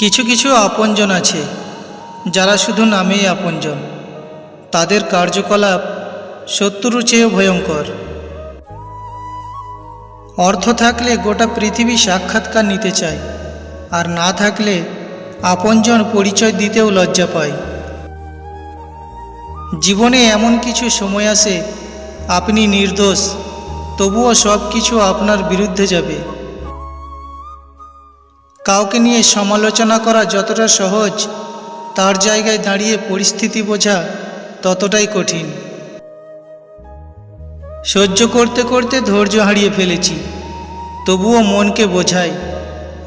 কিছু কিছু আপনজন আছে, যারা শুধু নামেই আপনজন। তাদের কার্যকলাপ শত্রুর চেয়েও ভয়ঙ্কর। অর্থ থাকলে গোটা পৃথিবী সাক্ষাৎকার নিতে চায়, আর না থাকলে আপনজন পরিচয় দিতেও লজ্জা পায়। জীবনে এমন কিছু সময় আসে, আপনি নির্দোষ, তবুও সব কিছু আপনার বিরুদ্ধে যাবে। কাউকে নিয়ে সমালোচনা করা যতটা সহজ, তার জায়গায় দাঁড়িয়ে পরিস্থিতি বোঝা ততটাই কঠিন। সহ্য করতে করতে ধৈর্য হারিয়ে ফেলেছি। তবুও মনকে বোঝাই,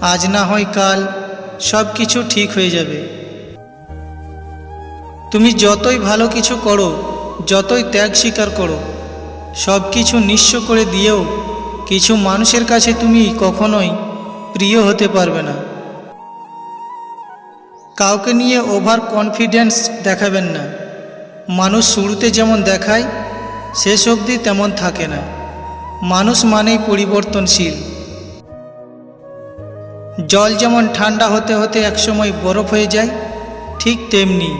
আজ না হয় কাল সব কিছু ঠিক হয়ে যাবে। তুমি যতই ভালো কিছু করো, যতই ত্যাগ স্বীকার করো, সব কিছু নিঃস্ব করে দিয়েও কিছু মানুষের কাছে তুমি কখনোই প্রিয় হতে পারবে না। কাউকে নিয়ে ওভার কনফিডেন্স দেখাবেন না। মানুষ শুরুতে যেমন দেখায়, শেষ অবধি তেমন থাকে না। মানুষ মানেই পরিবর্তনশীল। জল যেমন ঠান্ডা হতে হতে একসময় বরফ হয়ে যায়, ঠিক তেমনি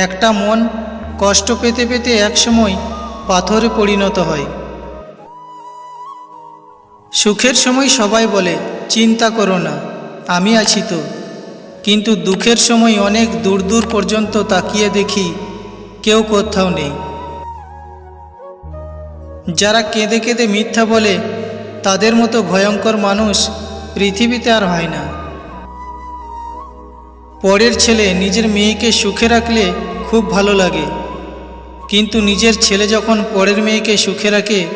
একটা মন কষ্ট পেতে পেতে একসময় পাথরে পরিণত হয়। সুখের সময় সবাই বলে চিন্তা করো না, আমি আছি তো। কিন্তু দুঃখের সময় অনেক দূর দূর পর্যন্ত তাকিয়ে দেখি কেউ কোথাও নেই। যারা কেঁদে কেঁদে মিথ্যা বলে, তাদের মতো ভয়ঙ্কর মানুষ পৃথিবীতে আর হয় না। পরের ছেলে নিজের মেয়েকে সুখে রাখলে খুব ভালো লাগে। কিন্তু নিজের ছেলে যখন পরের মেয়েকে সুখে রাখে,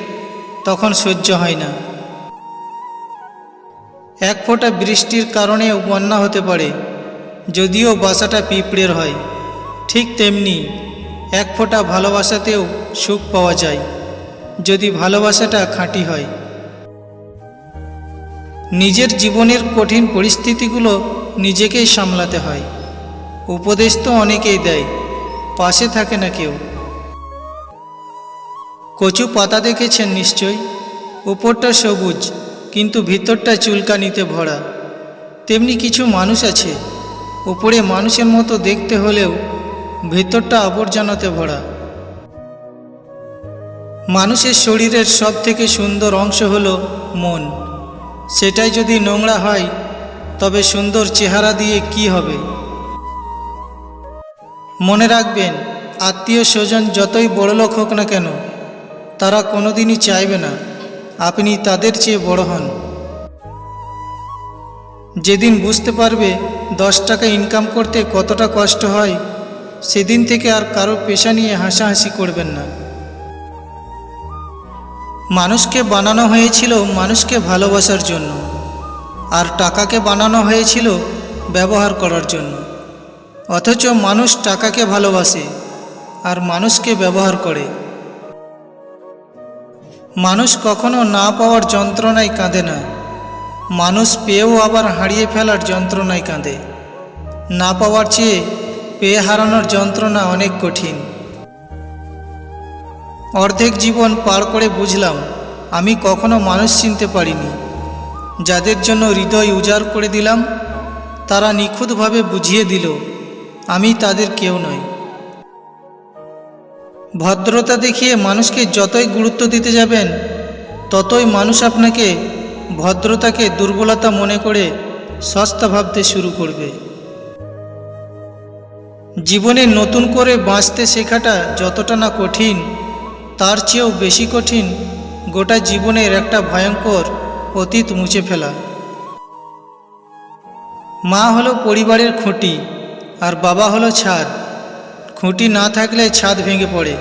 তখন সহ্য হয় না। এক ফোঁটা বৃষ্টির কারণেও বন্যা হতে পারে, যদিও বাসাটা পিঁপড়ের হয়। ঠিক তেমনি এক ফোঁটা ভালোবাসাতেও সুখ পাওয়া যায়, যদি ভালোবাসাটা খাঁটি হয়। নিজের জীবনের কঠিন পরিস্থিতিগুলো নিজেকেই সামলাতে হয়। উপদেশ তো অনেকেই দেয়, পাশে থাকে না কেউ। কচু পাতা দেখেছেন নিশ্চয় উপরটা সবুজ কিন্তু ভিতরটা চুলকানিতে ভরা। তেমনি কিছু মানুষ আছে। উপরে মানুষের মতো দেখতে হলেও ভেতরটা আবর্জনাতে ভরা। মানুষের শরীরের সব থেকে সুন্দর অংশ হল মন। সেটাই যদি নোংরা হয়, তবে সুন্দর চেহারা দিয়ে কি হবে? মনে রাখবেন, আত্মীয় স্বজন যতই বড়লোক হোক না কেন, তারা কোনোদিনই চাইবে না। আপনি তাদের চেয়ে বড় হন। যেদিন বুঝতে পারবে দশ টাকা ইনকাম করতে কতটা কষ্ট হয়, সেদিন থেকে আর কারও পেশা নিয়ে হাসাহাসি করবেন না। মানুষকে বানানো হয়েছিল মানুষকে ভালোবাসার জন্য, আর টাকাকে বানানো হয়েছিল ব্যবহার করার জন্য। অথচ মানুষ টাকাকে ভালোবাসে, আর মানুষকে ব্যবহার করে। মানুষ কখনো না পাওয়ার যন্ত্রণায় কাঁদে না। মানুষ পেয়েও আবার হারিয়ে ফেলার যন্ত্রণায় কাঁদে। না পাওয়ার চেয়ে পেয়ে হারানোর যন্ত্রণা অনেক কঠিন। অর্ধেক জীবন পার করে বুঝলাম, আমি কখনো মানুষ চিনতে পারিনি। যাদের জন্য হৃদয় উজাড় করে দিলাম, তারা নিখুঁতভাবে বুঝিয়ে দিল, আমি তাদের কেউ নই। ভদ্রতা দেখিয়ে মানুষকে যতই গুরুত্ব দিতে যাবেন, ততই মানুষ আপনাকে ভদ্রতাকে দুর্বলতা মনে করে সস্তা ভাবতে শুরু করবে। জীবনে নতুন করে বাঁচতে শেখাটা যতটা না কঠিন, তার চেয়েও বেশি কঠিন গোটা জীবনের একটা ভয়ঙ্কর অতীত মুছে ফেলা। মা হলো পরিবারের খুঁটি আর বাবা হলো ছাদ। খুঁটি না থাকলে ছাদ ভেঙে পড়ে,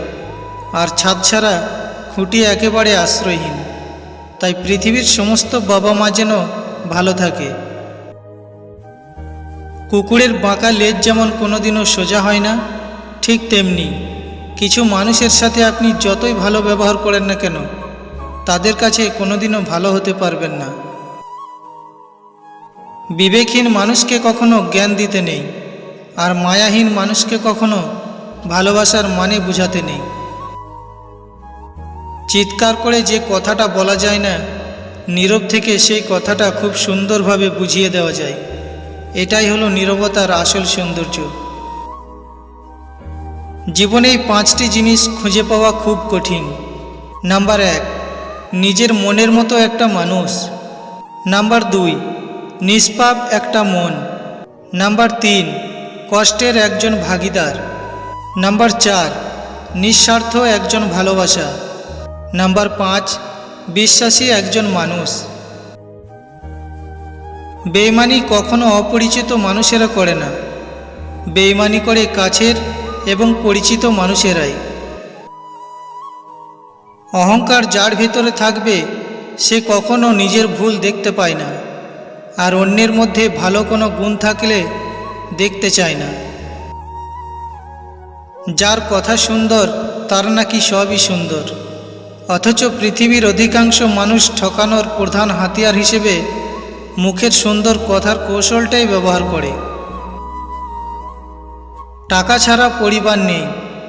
আর ছাদ ছাড়া খুঁটি একেবারে আশ্রয়হীন। তাই পৃথিবীর সমস্ত বাবা মা যেন ভালো থাকে। কুকুরের বাঁকা লেজ যেমন কোনোদিনও সোজা হয় না, ঠিক তেমনি কিছু মানুষের সাথে আপনি যতই ভালো ব্যবহার করেন না কেন, তাদের কাছে কোনোদিনও ভালো হতে পারবেন না। বিবেকহীন মানুষকে কখনো জ্ঞান দিতে নেই, আর মায়াহীন মানুষকে কখনো ভালোবাসার মানে বুঝাতে নেই। চিৎকার করে যে কথাটা বলা যায় না, নীরব থেকে সেই কথাটা খুব সুন্দরভাবে বুঝিয়ে দেওয়া যায়। এটাই হলো নীরবতার আসল সৌন্দর্য। জীবনে এই পাঁচটি জিনিস খুঁজে পাওয়া খুব কঠিন। নাম্বার এক, নিজের মনের মতো একটা মানুষ। নাম্বার দুই, নিষ্পাপ একটা মন। নাম্বার তিন, কষ্টের একজন ভাগিদার। নাম্বার চার, নিঃস্বার্থ একজন ভালোবাসা। নাম্বার পাঁচ, বিশ্বাসী একজন মানুষ। বেইমানি কখনো অপরিচিত মানুষেরা করে না। বেইমানি করে কাছের এবং পরিচিত মানুষেরাই। অহংকার যার ভিতরে থাকবে, সে কখনো নিজের ভুল দেখতে পায় না। আর অন্যের মধ্যে ভালো কোনো গুণ থাকলে দেখতে চায় না। যার কথা সুন্দর, তার নাকি সবই সুন্দর। অথচ পৃথিবীর অধিকাংশ মানুষ ঠকানোর প্রধান হাতিয়ার হিসেবে মুখের সুন্দর কথার কৌশলটাই ব্যবহার করে। টাকা ছাড়া পরিবার নেই,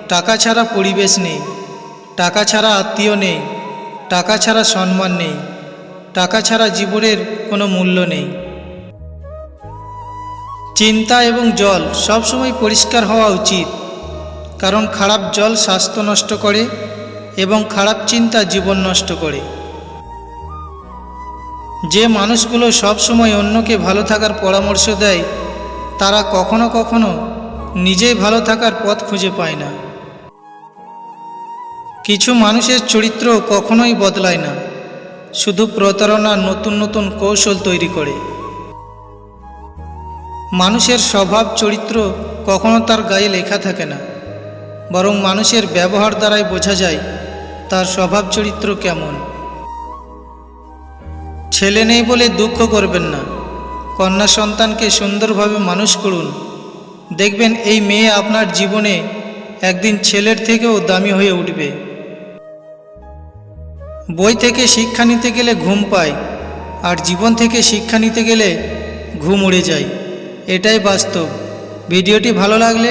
টাকা ছাড়া পরিবেশ নেই, টাকা ছাড়া আত্মীয় নেই, টাকা ছাড়া সম্মান নেই, টাকা ছাড়া জীবনের কোনো মূল্য নেই। চিন্তা এবং জল সবসময় পরিষ্কার হওয়া উচিত। কারণ খারাপ জল স্বাস্থ্য নষ্ট করে এবং খারাপ চিন্তা জীবন নষ্ট করে। যে মানুষগুলো সবসময় অন্যকে ভালো থাকার পরামর্শ দেয়, তারা কখনো কখনো নিজেই ভালো থাকার পথ খুঁজে পায় না। কিছু মানুষের চরিত্র কখনোই বদলায় না, শুধু প্রতারণার নতুন নতুন কৌশল তৈরি করে। মানুষের স্বভাব চরিত্র কখনো তার গায়ে লেখা থাকে না। বরং মানুষের ব্যবহার দ্বারাই বোঝা যায় তার স্বভাব চরিত্র কেমন। ছেলে নেই বলে দুঃখ করবেন না। কন্যা সন্তানকে সুন্দরভাবে মানুষ করুন। দেখবেন এই মেয়ে আপনার জীবনে একদিন ছেলের থেকেও দামি হয়ে উঠবে। বই থেকে শিক্ষা নিতে গেলে ঘুম পায় আর জীবন থেকে শিক্ষা নিতে গেলে ঘুম উড়ে যায়। এটাই বাস্তব। ভিডিওটি ভালো লাগলে